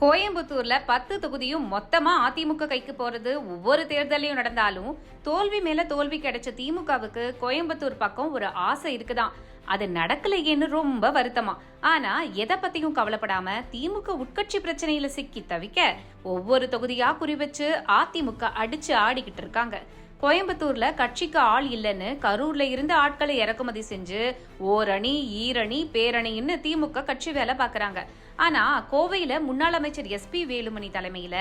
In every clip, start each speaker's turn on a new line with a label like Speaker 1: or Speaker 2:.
Speaker 1: கோயம்புத்தூர்ல பத்து தொகுதியும் மொத்தமா அதிமுக கைக்கு போறது ஒவ்வொரு தேர்தலையும் நடந்தாலும் தோல்வி மேல தோல்வி கிடைச்ச திமுகவுக்கு கோயம்புத்தூர் பக்கம் ஒரு ஆசை இருக்குதான். அது நடக்கலையேன்னு ரொம்ப வருத்தமா. ஆனா எதை பத்தியும் கவலைப்படாம திமுக உட்கட்சி பிரச்சனையில சிக்கி தவிக்க ஒவ்வொரு தொகுதியா குறி வச்சு அதிமுக அடிச்சு ஆடிக்கிட்டு இருக்காங்க. கோயம்புத்தூர்ல கட்சிக்கு ஆள் இல்லைன்னு கரூர்ல இருந்து ஆட்களை இறக்குமதி செஞ்சு ஓரணி ஈரணி பேரணின்னு திமுக கட்சி வேலை பாக்குறாங்க ஆனா கோவையில முன்னாள் அமைச்சர் எஸ்பி வேலுமணி தலைமையில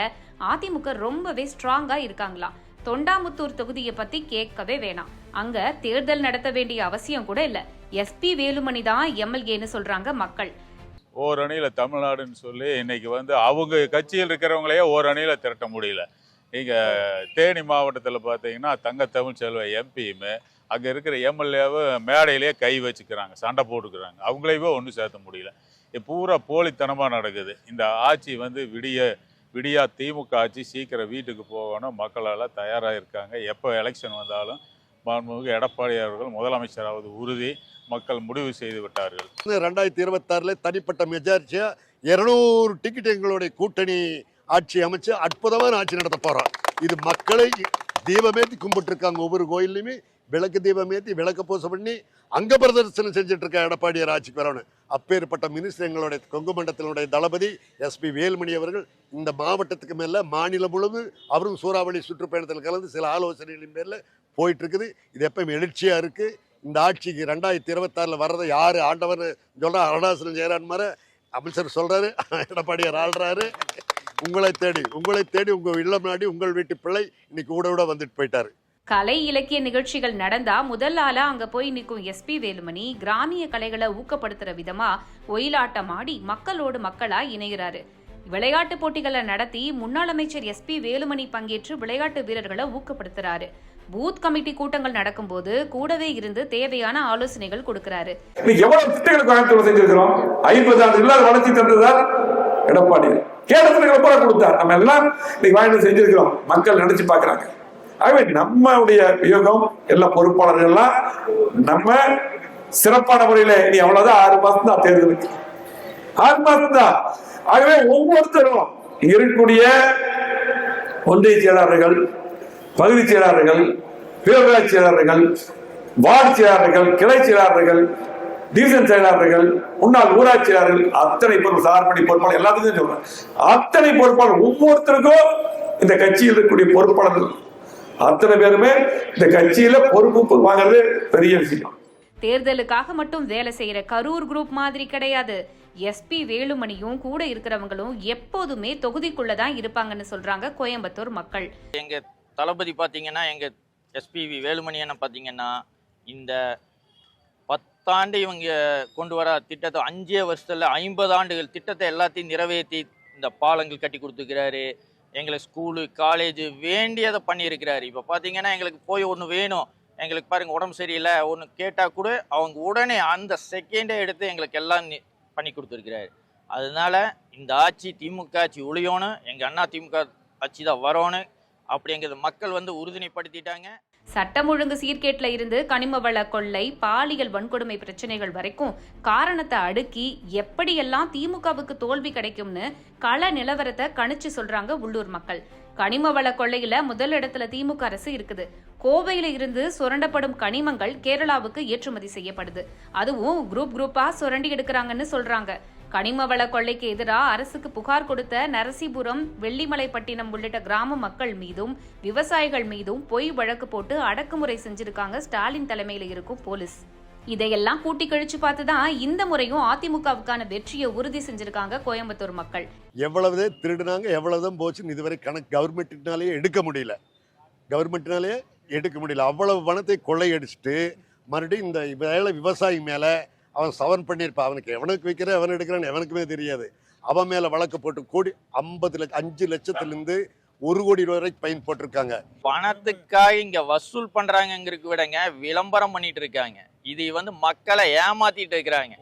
Speaker 1: அதிமுக ரொம்பவே ஸ்ட்ராங்கா இருக்காங்களாம். தொண்டாமுத்தூர் தொகுதியை பத்தி கேட்கவே வேணாம். அங்க தேர்தல் நடத்த வேண்டிய அவசியம் கூட இல்ல. எஸ்பி வேலுமணி தான் எம்எல்ஏன்னு சொல்றாங்க மக்கள்.
Speaker 2: ஓரணியில தமிழ்நாடுன்னு சொல்லி இன்னைக்கு வந்து அவங்க கட்சியில் இருக்கிறவங்களையே ஓரணியில திரட்ட முடியல. நீங்கள் தேனி மாவட்டத்தில் பார்த்தீங்கன்னா தங்க தமிழ் செல்வ எம்பியுமே அங்கே இருக்கிற எம்எல்ஏவும் மேடையிலேயே கை வச்சுக்கிறாங்க சண்டை போட்டுக்கிறாங்க. அவங்களையவே ஒன்றும் சேர்த்த முடியல. இது பூரா போலித்தனமாக நடக்குது. இந்த ஆட்சி வந்து விடிய விடியா திமுக ஆட்சி சீக்கிரம் வீட்டுக்கு போகணும். மக்களெல்லாம் தயாராக இருக்காங்க. எப்போ எலெக்ஷன் வந்தாலும் மாண்புமிகு எடப்பாடி அவர்கள் முதலமைச்சராவது உறுதி. மக்கள் முடிவு செய்து விட்டார்கள்.
Speaker 3: ரெண்டாயிரத்தி இருபத்தாறுல தனிப்பட்ட மெஜாரிட்டியாக இருநூறு டிக்கெட் எங்களுடைய கூட்டணி ஆட்சி அமைச்சு அற்புதமான ஆட்சி நடத்த போறோம் இது மக்களை தீபமேத்தி கும்பிட்டு இருக்காங்க ஒவ்வொரு கோயில்லையுமே. விளக்கு தீபம் ஏத்தி விளக்க பூசை பண்ணி அங்க பிரதர்சனம் செஞ்சுட்டு இருக்க எடப்பாடியார் ஆட்சிக்கு வரணும். அப்பேற்பட்ட மினிஸ்டர் எங்களுடைய கொங்கு மண்டலத்தினுடைய தளபதி எஸ்பி வேலுமணி அவர்கள் இந்த மாவட்டத்துக்கு மேல மாநிலம் முழுவதும் அவரும் சூறாவளி சுற்றுப்பயணத்தில் கலந்து சில ஆலோசனைகளின் பேர்ல போயிட்டு இருக்குது இது எப்பயும் எழுச்சியா இருக்கு. இந்த ஆட்சிக்கு ரெண்டாயிரத்தி இருபத்தாறுல வர்றதை யாரு ஆண்டவர் சொல்றா அருணாசலம் ஜெயரான் மாதிரி அமைச்சர் சொல்றாரு எடப்பாடியார் ஆள்றாரு. உங்களை தேடி உங்களை தேடி உங்க இல்லம் நாடி உங்கள் வீட்டு பிள்ளை இன்னைக்கு கூட கூட வந்துட்டு போயிட்டாரு.
Speaker 1: கலை இலக்கிய நிகழ்ச்சிகள் நடந்தா முதல் ஆளா அங்க போய் நிற்கும் எஸ்பி வேலுமணி கிராமிய கலைகளை ஊக்கப்படுத்துற விதமா ஒயிலாட்டம் ஆடி மக்களோடு மக்களா இணைகிறாரு. விளையாட்டு போட்டிகளை நடத்தி முன்னாள் அமைச்சர் எஸ்பி வேலுமணி பங்கேற்று விளையாட்டு வீரர்களை ஊக்கப்படுத்துறாரு. பூத் கமிட்டி கூட்டங்கள் நடக்கும்போது கூடவே இருந்து தேவையான ஆலோசனைகள் கொடுக்கறாரு.
Speaker 4: எவ்வளவு திட்டங்களை கோயம்புத்தூர் செஞ்சிருக்கிறோம்? ஐம்பது ஆண்டு இல்லாத வளர்ச்சி தந்ததார் எடப்பாடி. கேட்டதுக்கு ரொம்ப கொடுத்தார். நம்ம எல்லாம் இன்னைக்கு வாங்கிட்டு செஞ்சிருக்கிறோம். மக்கள் நினைச்சு பாக்குறாங்க ஆகவே நம்மளுடைய யோகம் எல்லா பொறுப்பாளர்கள் எல்லாம் நம்ம சிறப்பான முறையில நீ அவ்வளவுதான் ஆறு மாசம் தான் தேர்தலுக்கு. ஆறு மாசம் தான் ஆகவே ஒவ்வொருத்தரும் இருக்கக்கூடிய ஒன்றிய செயலாளர்கள் பகுதி செயலாளர்கள் பேரூராட்சி செயலாளர்கள் வார்டு செயலாளர்கள் கிளை செயலாளர்கள் டிவிஷன் செயலாளர்கள் முன்னாள் ஊராட்சி செயலாளர்கள் அத்தனை பொறுப்பு சார்பணி பொறுப்பாளர் எல்லாத்துக்கும் சொல்றேன். அத்தனை பொறுப்பாளர் ஒவ்வொருத்தருக்கும் இந்த கட்சியில் இருக்கக்கூடிய பொறுப்பாளர்கள். அத்தனை பேருமே இந்த கட்சியில பொறுப்பு வாங்குறது பெரிய விஷயம்.
Speaker 1: தேர்தலுக்காக மட்டும் வேலை செய்யற கரூர் குரூப் மாதிரி கிடையாது. எஸ்பி வேலுமணியும் கூட இருக்கிறவங்களும் எப்போதுமே தொகுதிக்குள்ள தான் இருப்பாங்கன்னு சொல்றாங்க கோயம்புத்தூர் மக்கள்.
Speaker 5: எங்கள் தளபதி பார்த்தீங்கன்னா எங்கள் எஸ்பிவி வேலுமணி அண்ணன் பார்த்தீங்கன்னா இந்த பத்தாண்டு இவங்க கொண்டு வர திட்டத்தை அஞ்சே வருஷத்தில் ஐம்பது ஆண்டுகள் திட்டத்தை எல்லாத்தையும் நிறைவேற்றி இந்த பாலங்கள் கட்டி கொடுத்துருக்கிறாரு எங்களுக்கு ஸ்கூலு காலேஜு வேண்டியதை பண்ணியிருக்கிறாரு. இப்போ பார்த்தீங்கன்னா எங்களுக்கு போய் ஒன்று வேணும். எங்களுக்கு பாருங்கள் உடம்பு சரியில்லை. ஒன்று கேட்டால் கூட அவங்க உடனே அந்த செகண்டே எடுத்து எங்களுக்கு எல்லாம் நி- பண்ணி கொடுத்துருக்கிறாரு. அதனால இந்த ஆட்சி திமுக ஆட்சி ஒழியணும். எங்கள் அண்ணா திமுக ஆட்சி தான் வரணும். அப்படிங்கிறது மக்கள் வந்து உறுதிப்படுத்திட்டாங்க.
Speaker 1: சட்டம் ஒழுங்கு சீர்கேட்ல இருந்து கனிம வள கொள்ளை பாலியல் வன்கொடுமை பிரச்சனைகள் வரைக்கும் காரணத்தை அடுக்கி எப்படியெல்லாம் திமுகவுக்கு தோல்வி கிடைக்கும்னு கள நிலவரத்தை கணிச்சு சொல்றாங்க உள்ளூர் மக்கள். கனிம வள கொள்ளையில முதல் இடத்துல திமுக அரசு இருக்குது. கோவையில இருந்து சுரண்டப்படும் கனிமங்கள் கேரளாவுக்கு ஏற்றுமதி செய்யப்படுது. அதுவும் குரூப் குரூப்பா சுரண்டி எடுக்கிறாங்கன்னு சொல்றாங்க. கனிம வள கொள்ளைக்கு எதிராக அரசுக்கு புகார் கொடுத்த நரசிபுரம் வெள்ளிமலைப்பட்டினம் உள்ளிட்ட கிராம மக்கள் மீதும் விவசாயிகள் மீதும் பொய் வழக்கு போட்டு அடக்குமுறை செஞ்சிருக்காங்க ஸ்டாலின் தலைமையில் இருக்கும் போலீஸ். இதையெல்லாம் கூட்டி கழிச்சு பார்த்து தான் இந்த முறையும் அதிமுகவுக்கான வெற்றியை உறுதி செஞ்சிருக்காங்க கோயம்புத்தூர் மக்கள்.
Speaker 3: எவ்வளவுதே திருடுனாங்க எவ்வளவுதான் போச்சுன்னு இதுவரை கணக்கு கவர்மெண்ட்னாலேயே எடுக்க முடியல. கவர்மெண்ட்னாலேயே எடுக்க முடியல. அவ்வளவு பணத்தை கொள்ளையடிச்சிட்டு மறுபடியும் இந்த வேலை விவசாயி மேலே அவன் சவன் பண்ணியிருப்பான். அவனுக்கு எவனுக்கு வைக்கிறேன் எவன் எடுக்கிறான்னு எவனுக்குமே தெரியாது. அவன் மேலே வழக்கு போட்டு கோடி ஐம்பது லட்சம் அஞ்சு லட்சத்துலேருந்து ஒரு கோடி ரூபாய் வரைக்கும் பயன் போட்டிருக்காங்க.
Speaker 5: பணத்துக்காக இங்க வசூல் பண்றாங்கிறதுக்கு விடங்க விளம்பரம் பண்ணிட்டு இருக்காங்க. இது வந்து மக்களை ஏமாத்திட்டு இருக்கிறாங்க.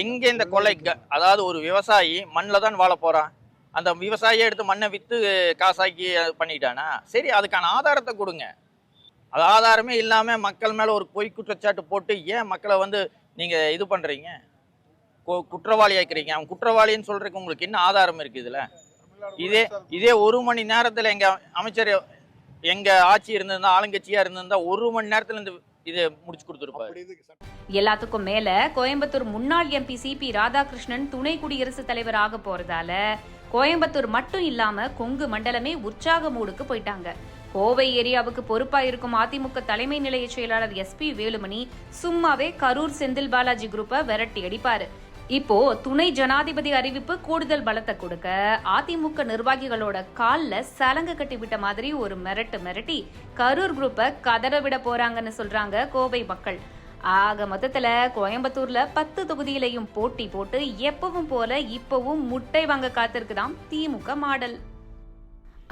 Speaker 5: எங்க இந்த கொலை அதாவது ஒரு விவசாயி மண்ணில் தான் வாழ போறான். அந்த விவசாயியை எடுத்து மண்ணை விற்று காசாக்கி பண்ணிட்டானா? சரி அதுக்கான ஆதாரத்தை கொடுங்க. அது ஆதாரமே இல்லாமல் மக்கள் மேலே ஒரு பொய் குற்றச்சாட்டு போட்டு ஏன் மக்களை வந்து நீங்க இது பண்றீங்க? கு- குற்றவாளி ஆக்கிறீங்க. அவன் குற்றவாளின்னு சொல்றதுக்கு உங்களுக்கு என்ன ஆதாரம் இருக்கு இதுல? இதே இதே ஒரு மணி நேரத்துல எங்க அமைச்சர் எங்க ஆட்சி இருந்திருந்தா ஆளுங்கட்சியா இருந்திருந்தா ஒரு மணி நேரத்துல இந்த இதை முடிச்சு கொடுத்துருப்பாரு.
Speaker 1: எல்லாத்துக்கும் மேல கோயம்புத்தூர் முன்னாள் எம்பி சிபி ராதாகிருஷ்ணன் துணை குடியரசுத் தலைவர் ஆக போறதால கோயம்புத்தூர் மட்டும் இல்லாம கொங்கு மண்டலமே உற்சாக மூடுக்கு போயிட்டாங்க. கோவை ஏரியாவுக்கு பொறுப்பாக இருக்கும் அதிமுக தலைமை நிலைய செயலாளர் எஸ்பி வேலுமணி சும்மாவே கரூர் செந்தில் பாலாஜி குரூப்பை விரட்டி அடிப்பாரு. இப்போ துணை ஜனாதிபதி அறிவிப்பு கூடுதல் பலத்தை கொடுக்க அதிமுக நிர்வாகிகளோட கால்ல சலங்க கட்டி விட்ட மாதிரி ஒரு மிரட்டு மிரட்டி கரூர் குரூப்பை கதற விட போறாங்கன்னு சொல்றாங்க கோவை மக்கள். ஆக மொத்தத்துல கோயம்புத்தூர்ல பத்து தொகுதியிலையும் போட்டி போட்டு எப்பவும் போல இப்பவும் முட்டை வாங்க காத்திருக்குதாம் திமுக மாடல்.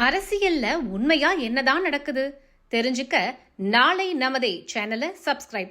Speaker 1: அரசியல்ல உண்மையா என்னதான் நடக்குது? தெரிஞ்சுக்க நாளை நமதே சேனலை சப்ஸ்கிரைப்